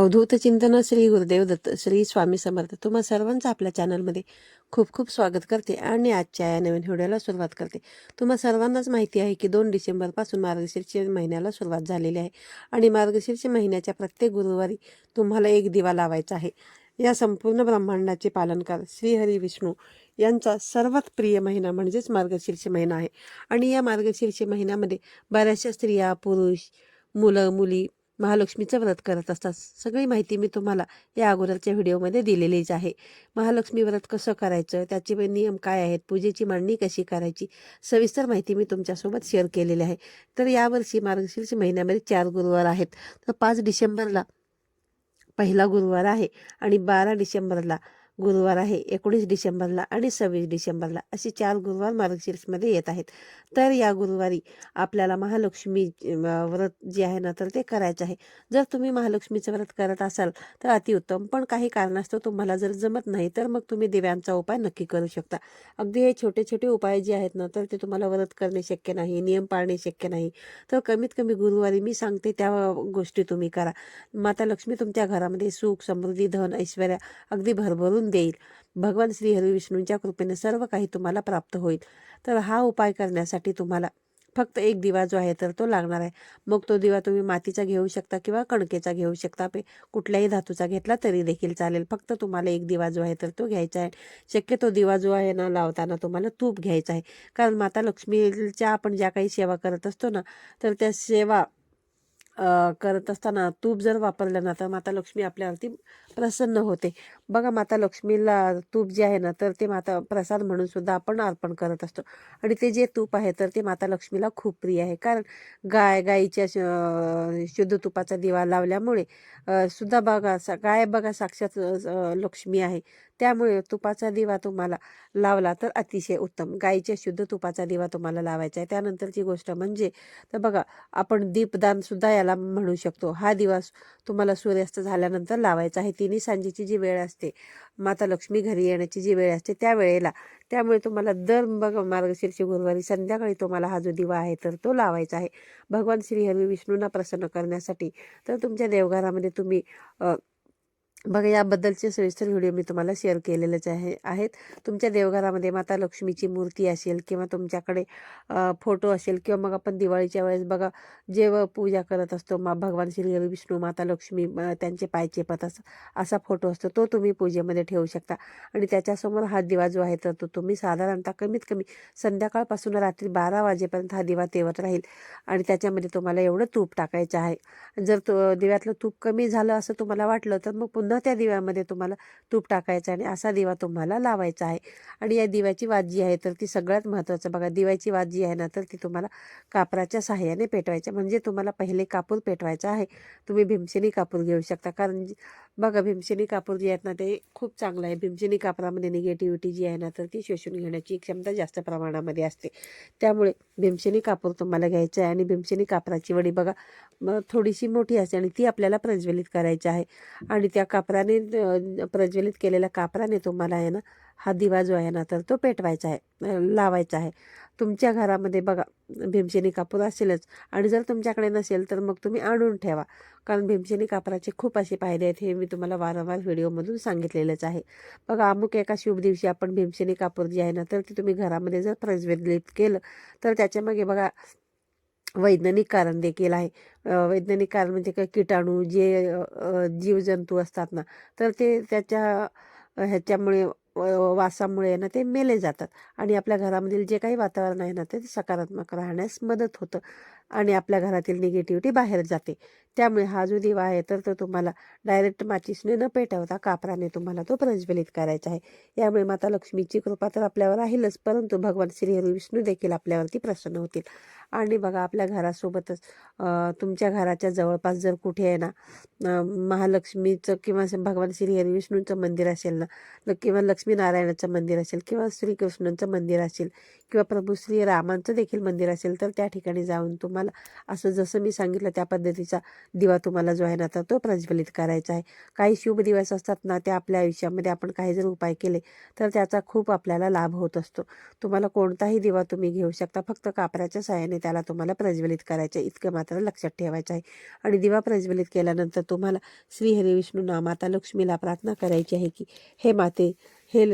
अवधूत चिंतन श्री गुरुदेव दत्त श्री स्वामी समर्थ. तुम्हा सर्वांचं आपल्या चॅनलमध्ये खूप खूप स्वागत करते आणि आजच्या या नवीन व्हिडिओला सुरुवात करते. तुम्हा सर्वांनाच माहिती आहे की दोन डिसेंबरपासून मार्गशीर्ष महिन्याला सुरुवात झालेली आहे आणि मार्गशीर्ष महिन्याच्या प्रत्येक गुरुवारी तुम्हाला एक दिवा लावायचा आहे. या संपूर्ण ब्रह्मांडाचे पालनकार श्रीहरी विष्णू यांचा सर्वात प्रिय महिना म्हणजेच मार्गशीर्ष महिना आहे. आणि या मार्गशीर्ष महिन्यामध्ये बऱ्याचशा स्त्रिया पुरुष मुलं मुली महालक्ष्मीचं व्रत करत असतात. सगळी माहिती मी तुम्हाला या अगोदरच्या व्हिडिओमध्ये दिलेलीच आहे. महालक्ष्मी व्रत कसं करायचं? त्याचे नियम काय आहेत? पूजेची मांडणी कशी करायची? सविस्तर माहिती मी तुमच्यासोबत शेअर केलेली आहे. तर यावर्षी मार्गशीर्ष महिन्यामध्ये चार गुरुवार आहेत. तर पाच डिसेंबरला पहिला गुरुवार आहे आणि बारा डिसेंबरला गुरुवार आहे एकोणीस डिसेंबरला आणि सव्वीस डिसेंबरला असे चार गुरुवार मार्गशीर्षमध्ये येत आहेत. तर या गुरुवारी आपल्याला महालक्ष्मी व्रत जे आहे ना तर ते करायचं आहे. जर तुम्ही महालक्ष्मीचं व्रत करत असाल तर अतिउत्तम. पण काही कारणास्तव तुम्हाला जर जमत नाही तर मग तुम्ही दिव्यांचा उपाय नक्की करू शकता. अगदी हे छोटे छोटे उपाय जे आहेत ना तर ते तुम्हाला व्रत करणे शक्य नाही नियम पाळणे शक्य नाही. तर कमीत कमी गुरुवारी मी सांगते त्या गोष्टी तुम्ही करा. माता लक्ष्मी तुमच्या घरामध्ये सुख समृद्धी धन ऐश्वर्या अगदी भरभरून देईल. भगवान श्री हरी विष्णूंच्या कृपेने सर्व काही तुम्हाला प्राप्त होईल. तर हा उपाय करण्यासाठी तुम्हाला फक्त एक दिवा जो आहे तर तो लागणार आहे. मग तो दिवा तुम्ही मातीचा घेऊ शकता किंवा कणकेचा घेऊ शकता. पे कुठल्याही धातूचा घेतला तरी देखील चालेल. फक्त तुम्हाला एक दिवा जो आहे तर तो घ्यायचा आहे. शक्यतो दिवा जो आहे ना लावताना तुम्हाला तूप घ्यायचा आहे. कारण माता लक्ष्मीच्या आपण ज्या काही सेवा करत असतो ना तर त्या सेवा करत असताना तूप जर वापरलं ना तर माता लक्ष्मी आपल्यावरती प्रसन्न होते. बघा माता लक्ष्मीला तूप जे आहे ना तर ते माता प्रसाद म्हणून सुद्धा आपण अर्पण करत असतो. आणि ते जे तूप आहे तर ते माता लक्ष्मीला खूप प्रिय आहे. कारण गाय गाईच्या श- शुद्ध तुपाचा दिवा लावल्यामुळे सुद्धा बघा सा- गाय बघा साक्षात लक्ष्मी आहे. त्यामुळे तुपाचा दिवा तुम्हाला लावला तर अतिशय उत्तम. गाईच्या शुद्ध तुपाचा दिवा तुम्हाला लावायचा आहे. त्यानंतरची गोष्ट म्हणजे तर बघा आपण दीपदानसुद्धा याला म्हणू शकतो. हा दिवा तुम्हाला सूर्यास्त झाल्यानंतर लावायचा आहे. तिन्ही सांजेची जी वेळ असते माता लक्ष्मी घरी येण्याची जी वेळ असते त्या वेळेला त्यामुळे तुम्हाला दर बघा मार्गशीर्ष गुरुवारी संध्याकाळी तुम्हाला हा जो दिवा आहे तर तो लावायचा आहे. भगवान श्री हरी विष्णूंना प्रसन्न करण्यासाठी तर तुमच्या देवघरामध्ये तुम्ही बघा याबद्दलचे सविस्तर व्हिडिओ मी तुम्हाला शेअर केलेलेच आहे आहेत. तुमच्या देवघरामध्ये माता लक्ष्मीची मूर्ती असेल किंवा तुमच्याकडे फोटो असेल किंवा मग आपण दिवाळीच्या वेळेस बघा जेव्हा पूजा करत असतो मा भगवान श्री विष्णू माता लक्ष्मी त्यांचे पाय चेपत असा असा फोटो असतो तो तुम्ही पूजेमध्ये ठेवू शकता. आणि त्याच्यासमोर हा दिवा जो आहे तर तो तुम्ही साधारणतः कमीत कमी संध्याकाळपासून रात्री बारा वाजेपर्यंत हा दिवा तेवत राहील. आणि त्याच्यामध्ये तुम्हाला एवढं तूप टाकायचं आहे. जर तो दिव्यातलं तूप कमी झालं असं तुम्हाला वाटलं तर मग पुन्हा त्या दिव्यामध्ये तुम्हाला तूप टाकायचं आणि असा दिवा तुम्हाला लावायचा आहे. आणि या दिव्याची वात जी आहे तर ती सगळ्यात महत्त्वाचं बघा दिव्याची वात जी आहे ना तर ती तुम्हाला कापराच्या सहाय्याने पेटवायची म्हणजे तुम्हाला पहिले कापूर पेटवायचा आहे. तुम्ही भीमसेनी कापूर घेऊ शकता. कारण बघा भीमसेनी कापूर जे आहेत ना ते खूप चांगलं आहे. भीमसेनी कापरामध्ये निगेटिव्हिटी जी आहे ना तर ती शोषून घेण्याची क्षमता जास्त प्रमाणामध्ये असते. त्यामुळे भीमसेनी कापूर तुम्हाला घ्यायचं आहे. आणि भीमसेनी कापराची वडी बघा मग थोडीशी मोठी असते आणि ती आपल्याला प्रज्वलित करायची आहे. आणि त्या कापराने प्रज्वलित केलेल्या कापराने तुम्हाला आहे ना हा दिवा जो आहे ना तर तो पेटवायचा आहे लावायचा आहे. तुमच्या घरामध्ये बघा भीमसेनी कापूर असेलच आणि जर तुमच्याकडे नसेल तर मग तुम्ही आणून ठेवा. कारण भीमसेनी कापराचे खूप असे फायदे आहेत हे मी तुम्हाला वारंवार व्हिडिओमधून सांगितलेलंच आहे. बघा अमुक एका शुभ दिवशी आपण भीमसेनी कापूर जी आहे ना तर ती तुम्ही घरामध्ये जर प्रज्वलित केलं तर त्याच्यामागे बघा वैज्ञानिक कारण देखील आहे. वैज्ञानिक कारण म्हणजे काय? किटाणू जे जीवजंतू असतात ना तर ते त्याच्या ह्याच्यामुळे वासामुळे ना ते मेले जातात. आणि आपल्या घरामधील जे काही वातावरण आहे ना ते सकारात्मक राहण्यास मदत होतं. आणि आपल्या घरातील निगेटिव्हिटी बाहेर जाते. त्यामुळे हा जो दिवा आहे तर तो तुम्हाला डायरेक्ट माचीसने न पेटवता कापराने तुम्हाला तो प्रज्वलित करायचा आहे. यामुळे माता लक्ष्मीची कृपा तर आपल्यावर राहीलच परंतु भगवान श्री विष्णू देखील आपल्यावरती प्रसन्न होतील. आणि बघा आपल्या घरासोबतच तुमच्या घराच्या जवळपास जर कुठे आहे ना महालक्ष्मीचं किंवा भगवान श्री विष्णूंचं मंदिर असेल ना ल- किंवा लक्ष्मीनारायणाचं मंदिर असेल किंवा श्रीकृष्णांचं मंदिर असेल किंवा प्रभू श्री रामांचं देखील मंदिर असेल तर त्या ठिकाणी जाऊन तुम्हाला तुम्हाला. असं जसं मी सांगितलं त्या पद्धतीचा दिवा तुम्हाला जो आहे ना तर तो प्रज्वलित करायचा आहे. काही शुभ दिवस असतात ना ते आपल्या आयुष्यामध्ये आपण काही जर उपाय केले तर त्याचा खूप आपल्याला लाभ होत असतो. तुम्हाला कोणताही दिवा तुम्ही घेऊ शकता फक्त कापराच्या साहाय्याने त्याला तुम्हाला प्रज्वलित करायचं आहे. इतकं मात्र लक्षात ठेवायचं आहे. आणि दिवा प्रज्वलित केल्यानंतर तुम्हाला श्री हरी विष्णू माता लक्ष्मीला प्रार्थना करायची आहे की हे माते हे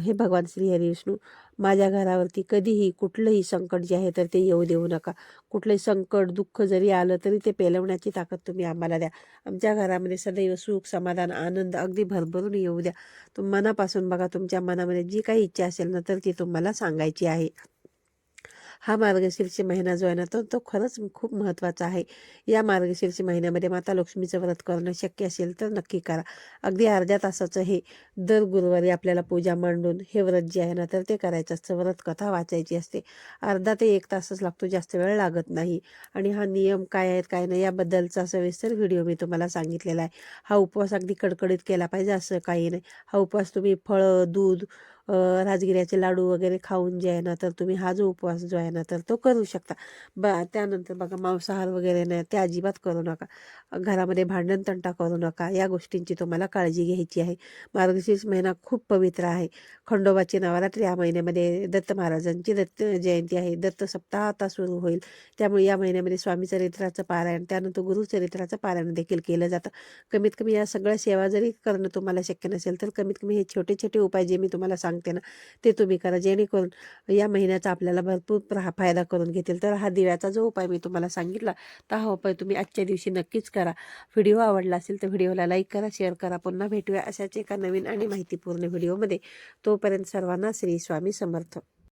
हे भगवान श्री हरी विष्णू माझ्या घरावरती कधीही कुठलंही संकट जे आहे तर ते येऊ देऊ नका. कुठलंही संकट दुःख जरी आलं तरी ते पेलवण्याची ताकद तुम्ही आम्हाला द्या. आमच्या घरामध्ये सदैव सुख समाधान आनंद अगदी भरभरून येऊ द्या. तुम मनापासून बघा तुमच्या मनामध्ये जी काही इच्छा असेल ना तर ती तुम्हाला सांगायची आहे. हा मार्गशीर्ष महिना जो आहे ना तो तो खरंच खूप महत्त्वाचा आहे. या मार्गशीर्ष महिन्यामध्ये माता लक्ष्मीचं व्रत करणं शक्य असेल तर नक्की करा. अगदी अर्ध्या तासाचं हे दर गुरुवारी आपल्याला पूजा मांडून हे व्रत जे आहे ना तर ते करायचं असतं. व्रत कथा वाचायची असते. अर्धा ते एक तासच लागतो जास्त वेळ लागत नाही. आणि हा नियम काय आहेत काय नाही याबद्दलचा सविस्तर व्हिडिओ मी तुम्हाला सांगितलेला आहे. हा उपवास अगदी कडकडीत केला पाहिजे असं काही नाही. हा उपवास तुम्ही फळं दूध राजगिऱ्याचे लाडू वगैरे खाऊन जे आहे ना तर तुम्ही हा जो उपवास जो आहे ना तर तो करू शकता. बा त्यानंतर बघा मांसाहार वगैरे नाही ते अजिबात करू नका. घरामध्ये भांडण तंटा करू नका. या गोष्टींची तुम्हाला काळजी घ्यायची आहे. मार्गशीर्ष महिना खूप पवित्र आहे. खंडोबाची नवरात्री या महिन्यामध्ये दत्त महाराजांची दत्त जयंती आहे. दत्त सप्ताह आता सुरू होईल. त्यामुळे या महिन्यामध्ये स्वामी चरित्राचं पारायण त्यानंतर गुरुचरित्राचं पारायण देखील केलं जातं. कमीत कमी या सगळ्या सेवा जरी करणं तुम्हाला शक्य नसेल तर कमीत कमी हे छोटे छोटे उपाय जे मी तुम्हाला सांगते ना. ते तुम्ही करा जेणेकरून या महिन्याचा आपल्याला भरपूर प्रा- फायदा करून घेतील. तर हा दिव्याचा जो उपाय मी तुम्हाला सांगितला तर हा उपाय तुम्ही आजच्या दिवशी नक्कीच करा. व्हिडिओ आवडला असेल तर व्हिडिओला लाईक करा शेअर करा. पुन्हा भेटूया अशाच एका नवीन आणि माहितीपूर्ण व्हिडिओमध्ये. तोपर्यंत सर्वांना श्री स्वामी समर्थ.